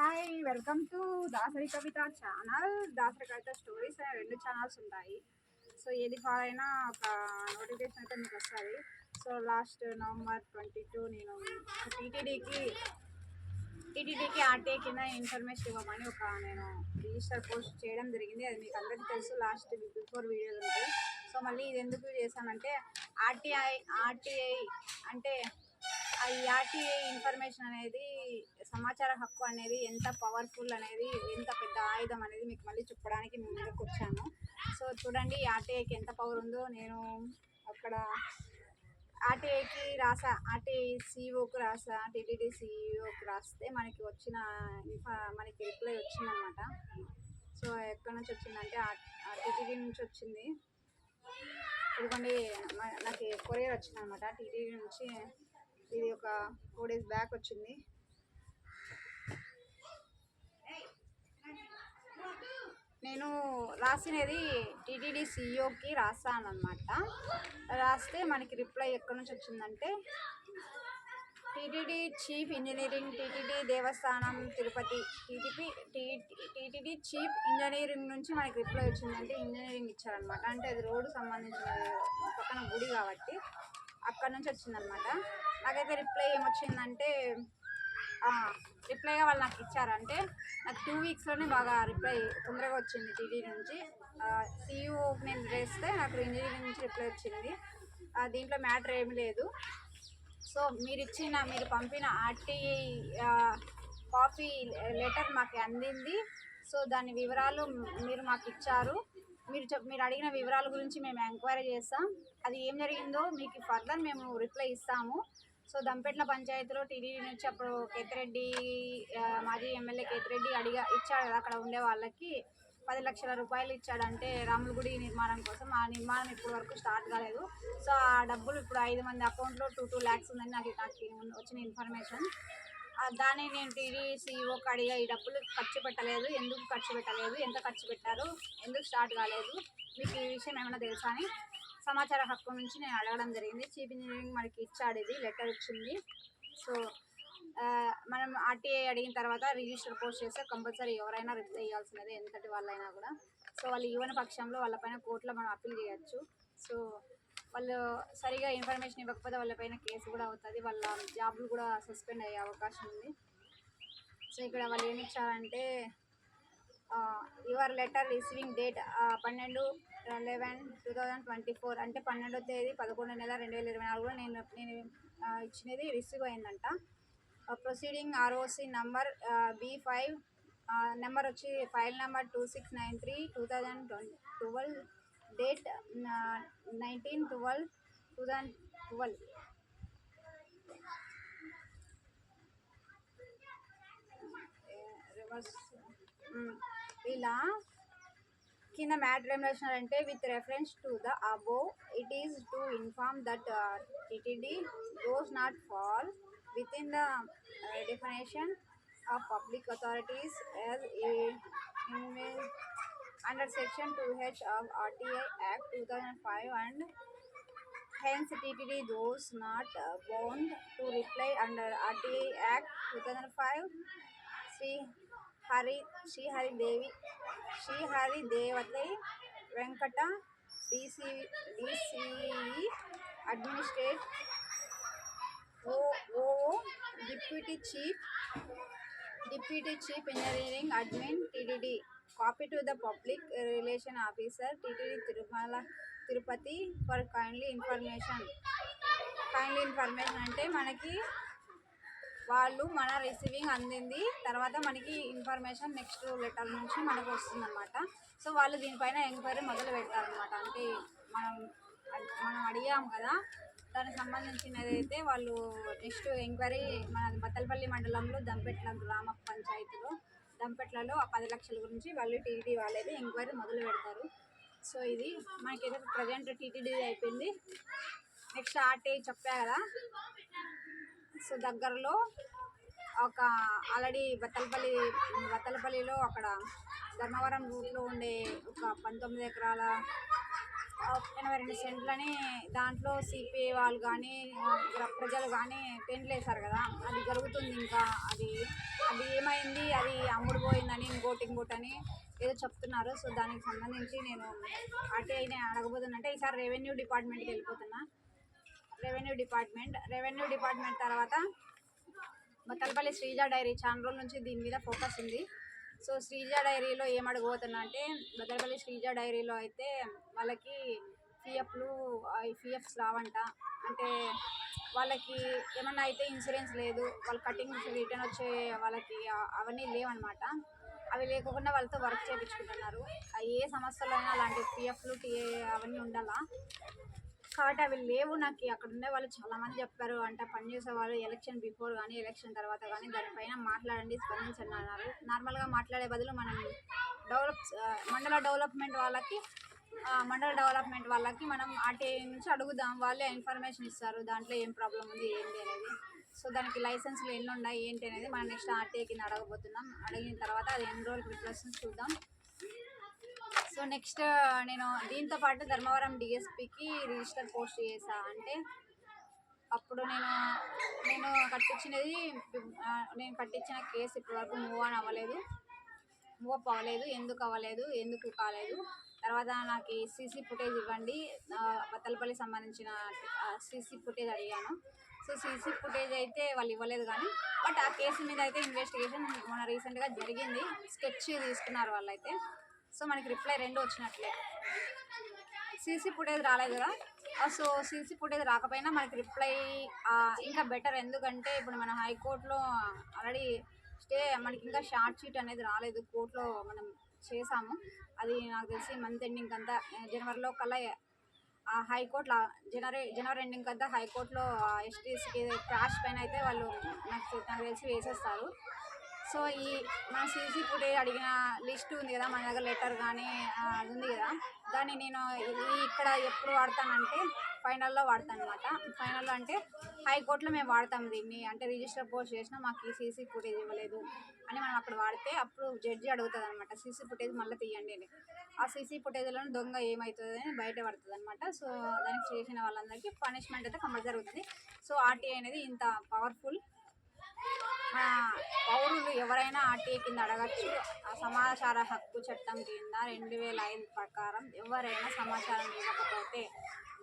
Hi welcome to Dasari Kavitha channel Dasari Kavitha stories అనే రెండు channels ఉంటాయి. So ఏది ఫాలో అయినా ఒక నోటిఫికేషన్ అయితే మీకు వస్తుంది. So last November twenty two నేను టీటీడీకి టీటీడీకి ఆర్టీఐ కింద ఇన్ఫర్మేషన్ ఇవ్వమని ఒక నేను రిజిస్టర్ పోస్ట్ చేయడం జరిగింది. అది మీకు అందరికీ తెలుసు. లాస్ట్ బిఫోర్ వీడియోలు ఉంటాయి సో మళ్ళీ ఇది ఎందుకు చేశానంటే ఆర్టీఐ ఆర్టీఐ అంటే ఈ ఆర్టీఐ ఇన్ఫర్మేషన్ అనేది సమాచార హక్కు అనేది ఎంత పవర్ఫుల్ అనేది ఎంత పెద్ద ఆయుధం అనేది మీకు మళ్ళీ చెప్పడానికి మేము ముందుకు వచ్చాను. సో చూడండి ఆర్టీఐకి ఎంత పవర్ ఉందో నేను అక్కడ ఆర్టీఐకి రాసా. ఆర్టీఐ సిఇఓకి రాసా. టీటీడీ సిఇఓకి రాస్తే మనకి వచ్చిన ఇన్ఫా మనకి రిప్లై వచ్చిందనమాట సో ఎక్కడి నుంచి వచ్చిందంటే టీటీడీ నుంచి వచ్చింది. ఇదిగోండి నాకు కొరియర్ వచ్చింది అనమాట టీటీడీ నుంచి ఇది ఒక ఫోర్ డేస్ బ్యాక్ వచ్చింది. నేను రాసినది టీటీడీ సీఈఓకి రాసాను అనమాట రాస్తే మనకి రిప్లై ఎక్కడి నుంచి వచ్చిందంటే TTD chief engineering TTD Devasthanam Tirupati TTP TTD chief engineering నుంచి మనకి రిప్లై వచ్చిందంటే ఇంజనీరింగ్ ఇచ్చారనమాట అంటే అది రోడ్డు సంబంధించిన పక్కన గుడి కాబట్టి. అక్కడ నుంచి వచ్చిందనమాట నాకైతే రిప్లై ఏమొచ్చిందంటే రిప్లైగా వాళ్ళు నాకు ఇచ్చారంటే నాకు టూ వీక్స్లోనే బాగా రిప్లై తొందరగా వచ్చింది టీడీ నుంచి. సీఈఓ నేను వేస్తే నాకు ఇంజనీరింగ్ నుంచి రిప్లై వచ్చింది. దీంట్లో మ్యాటర్ ఏమి లేదు. సో మీరు ఇచ్చిన మీరు పంపిన ఆర్టీఐ కాపీ లెటర్ మాకు అందింది. సో దాని వివరాలు మీరు మాకు ఇచ్చారు. మీరు మీరు అడిగిన వివరాల గురించి మేము ఎంక్వైరీ చేస్తాం అది ఏం జరిగిందో మీకు ఫర్దర్ మేము రిప్లై ఇస్తాము. సో దంపెట్ల పంచాయతీలో టీడీడీ నుంచి అప్పుడు కేతిరెడ్డి మాజీ ఎమ్మెల్యే కేతిరెడ్డి అడిగా ఇచ్చాడు కదా అక్కడ ఉండే వాళ్ళకి. పది లక్షల రూపాయలు ఇచ్చాడంటే రాముల గుడి నిర్మాణం కోసం. ఆ నిర్మాణం ఇప్పటి వరకు స్టార్ట్ కాలేదు. సో ఆ డబ్బులు ఇప్పుడు ఐదు మంది అకౌంట్లో టూ టూ ల్యాక్స్ ఉందని నాకు నాకు వచ్చిన ఇన్ఫర్మేషన్ దాన్ని నేను టీడీ సీఈఓకి అడిగా ఈ డబ్బులు ఖర్చు పెట్టలేదు. ఎందుకు ఖర్చు పెట్టలేదు? ఎంత ఖర్చు పెట్టారు? ఎందుకు స్టార్ట్ కాలేదు? మీకు ఈ విషయం ఏమైనా తెలుసా అని? సమాచార హక్కు నుంచి నేను అడగడం జరిగింది. చీఫ్ ఇంజనీరింగ్ మనకి ఇచ్చాడు ఇది లెటర్ ఇచ్చింది. సో మనం ఆర్టీఐ అడిగిన తర్వాత రిజిస్టర్ పోస్ట్ చేస్తే కంపల్సరీ ఎవరైనా రిప్లై ఇవ్వాల్సినదే ఎంతటి వాళ్ళైనా కూడా. సో వాళ్ళు ఇవ్వని పక్షంలో వాళ్ళపైన కోర్టులో మనం అప్పీల్ చేయొచ్చు. సో వాళ్ళు సరిగా ఇన్ఫర్మేషన్ ఇవ్వకపోతే వాళ్ళపైన కేసు కూడా అవుతుంది వాళ్ళ జాబ్లు కూడా సస్పెండ్ అయ్యే అవకాశం ఉంది. సో ఇక్కడ వాళ్ళు ఏమి ఇచ్చారంటే యువర్ లెటర్ రిసీవింగ్ డేట్ పన్నెండు eleven two thousand twenty four అంటే పన్నెండో తేదీ పదకొండు నెల రెండు వేల ఇరవై నాలుగులో నేను నేను ఇచ్చినది రిసీవ్ అయిందంట. Proceeding ROC number B five number వచ్చి file number two six nine three two thousand twenty twelve date nineteen twelve two thousand twelve reverse ఇలా కింద మ్యాటర్ ఏం రాసినారంటే with reference to the above it is to inform that TTD does not fall within the definition of public authorities as under section two H of RTI act two thousand five and hence TTD those not uh, bound to reply under RTA Act 2005 Sri Hari Srihari Devi Sri Hari దేవత Venkata DCV DCV administrate O deputy chief deputy chief engineering admin TDD copy to the public relation officer TTD Tirumala Tirupati for kindly information. Kindly information అంటే మనకి వాళ్ళు మన receiving అందింది. తర్వాత మనకి information next letter నుంచి మనకు వస్తుందన్నమాట. సో వాళ్ళు దీనిపైన ఎంక్వైరీ మొదలు పెడతారనమాట అంటే మనం మనం అడిగాం కదా దానికి సంబంధించినది అయితే వాళ్ళు నెక్స్ట్ ఎంక్వైరీ మన బత్తలపల్లి మండలంలో దంపెట్ల గ్రామ పంచాయతీలో దంపెట్లలో ఆ పది లక్షల గురించి వాళ్ళు టీటీడీ వాళ్ళైతే ఎంక్వైరీ మొదలు పెడతారు. సో ఇది మనకైతే ప్రజెంట్ టీటీడీ అయిపోయింది. నెక్స్ట్ ఆర్టీ చెప్పా కదా సో దగ్గరలో ఒక ఆల్రెడీ బత్తలపల్లి బత్తలపల్లిలో అక్కడ ధర్మవరం రూట్లో ఉండే ఒక పంతొమ్మిది ఎకరాల ఎనభై రెండు సెంట్లని దాంట్లో సిపిఐ వాళ్ళు కానీ ప్రజలు కానీ టెంట్లు వేశారు కదా. అది జరుగుతుంది ఇంకా. అది అది ఏమైంది? అది ఓటింగ్ బోట్ అని ఏదో చెప్తున్నారు. సో దానికి సంబంధించి నేను ఆర్టీఐని అడగబోతున్నంటే ఈసారి రెవెన్యూ డిపార్ట్మెంట్కి వెళ్ళిపోతున్నా. Revenue department. రెవెన్యూ డిపార్ట్మెంట్ తర్వాత బతలపల్లి శ్రీజ డైరీ చాలా రోజుల నుంచి దీని మీద ఫోకస్ ఉంది. సో శ్రీజ డైరీలో ఏం అంటే బతలపల్లి శ్రీజ డైరీలో అయితే వాళ్ళకి పిఎఫ్లు పిఎఫ్స్ రావంట. అంటే వాళ్ళకి ఏమన్నా అయితే ఇన్సూరెన్స్ లేదు వాళ్ళ కటింగ్ రిటర్న్ వచ్చే వాళ్ళకి అవన్నీ లేవన్నమాట. అవి లేకుండా వాళ్ళతో వర్క్ చేయించుకుంటున్నారు ఏ ఏ సమస్యలైనా అలాంటి పిఎఫ్లు టీఏ అవన్నీ ఉండాలా? కాబట్టి అవి లేవు. నాకు అక్కడ ఉండే వాళ్ళు చాలా మంది చెప్పారు. అంటే పనిచేసే వాళ్ళు ఎలక్షన్ బిఫోర్ కానీ ఎలక్షన్ తర్వాత కానీ దానిపైన మాట్లాడండి స్పందించండి అన్నారు. నార్మల్గా మాట్లాడే బదులు మనం డెవలప్ మండల డెవలప్మెంట్ వాళ్ళకి మండల డెవలప్మెంట్ వాళ్ళకి మనం ఆర్టీఐ నుంచి అడుగుదాం. వాళ్ళే ఇన్ఫర్మేషన్ ఇస్తారు. దాంట్లో ఏం ప్రాబ్లం ఉంది ఏంటి అనేది. సో దానికి లైసెన్స్లు ఎన్ని ఉన్నాయి ఏంటి అనేది మనం నెక్స్ట్ ఆర్టీఏ కింద అడగబోతున్నాం అడిగిన తర్వాత అది ఎన్ని రోజులు ప్రిపరేషన్స్ చూద్దాం. సో నెక్స్ట్ నేను దీంతో పాటు ధర్మవరం డిఎస్పికి రిజిస్టర్ పోస్ట్ చేసా. అంటే అప్పుడు నేను నేను కట్టించినది నేను కట్టించిన కేసు ఇప్పటివరకు మూవ్ ఆన్ అవ్వలేదు. మూవ్ అప్ అవ్వలేదు. ఎందుకు అవ్వలేదు? ఎందుకు కాలేదు? తర్వాత నాకు సీసీ ఫుటేజ్ ఇవ్వండి. బత్తలపల్లి సంబంధించిన సీసీ ఫుటేజ్ అడిగాను. సో సీసీ ఫుటేజ్ అయితే వాళ్ళు ఇవ్వలేదు కానీ బట్ ఆ కేసు మీద అయితే ఇన్వెస్టిగేషన్ మొన్న రీసెంట్గా జరిగింది. స్కెచ్ తీసుకున్నారు వాళ్ళైతే. సో మనకి రిప్లై రెండు వచ్చినట్లే. సీసీ ఫుటేజ్ రాలేదు కదా? సో సీసీ ఫుటేజ్ రాకపోయినా మనకి రిప్లై ఇంకా బెటర్. ఎందుకంటే ఇప్పుడు మన హైకోర్టులో ఆల్రెడీ స్టే మనకి ఇంకా షార్ట్ షీట్ అనేది రాలేదు. కోర్టులో మనం చేసాము అది నాకు తెలిసి మంత్ ఎండింగ్ అంతా జనవరిలో కల్లా హైకోర్టులో జనవరి జనవరి ఎండింగ్ అంతా హైకోర్టులో ఎస్టీసీకి క్రాష్ పైన అయితే వాళ్ళు నాకు నాకు తెలిసి వేసేస్తారు. సో ఈ మన సీసీ ఫుటేజ్ అడిగిన లిస్ట్ ఉంది కదా మన దగ్గర లెటర్ కానీ అది ఉంది కదా. దాన్ని నేను ఇక్కడ ఎప్పుడు వాడతానంటే ఫైనల్లో వాడతాను అనమాట ఫైనల్లో అంటే హైకోర్టులో మేము వాడతాం దీన్ని. అంటే రిజిస్టర్ పోస్ట్ చేసినా మాకు ఈ సీసీ ఫుటేజ్ ఇవ్వలేదు అని మనం అక్కడ వాడితే అప్పుడు జడ్జి అడుగుతుంది అనమాట సీసీ ఫుటేజ్ మళ్ళీ తీయండి అని. ఆ సీసీ ఫుటేజ్లో దొంగ ఏమవుతుంది అని బయట పడుతుంది అనమాట సో దానికి చేసిన వాళ్ళందరికీ పనిష్మెంట్ అయితే కంపల్సరీ అవుతుంది. సో ఆర్టీఐ అనేది ఇంత పవర్ఫుల్ పౌరులు ఎవరైనా ఆర్టీఐ కింద అడగచ్చు. ఆ సమాచార హక్కు చట్టం కింద రెండు వేల ఐదు ప్రకారం ఎవరైనా సమాచారం ఇవ్వకపోతే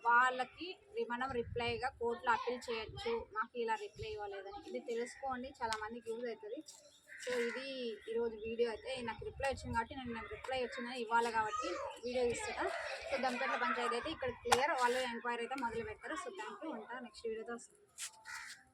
వాళ్ళకి మనం రిప్లైగా కోర్టులో అప్పీల్ చేయొచ్చు. మాకు ఇలా రిప్లై ఇవ్వలేదని ఇది తెలుసుకోండి. చాలా మందికి యూజ్ అవుతుంది. సో ఇది ఈరోజు వీడియో అయితే నాకు రిప్లై వచ్చింది కాబట్టి నేను నాకు రిప్లై వచ్చిందని ఇవ్వాలి కాబట్టి వీడియో ఇస్తున్నా సో దంపేట్ల పంచాయతీ అయితే ఇక్కడ క్లియర్ వాళ్ళు ఎంక్వైరీ అయితే మొదలు పెడతారు సో థ్యాంక్ యూ ఉంటా. నెక్స్ట్ వీడియోతో వస్తాను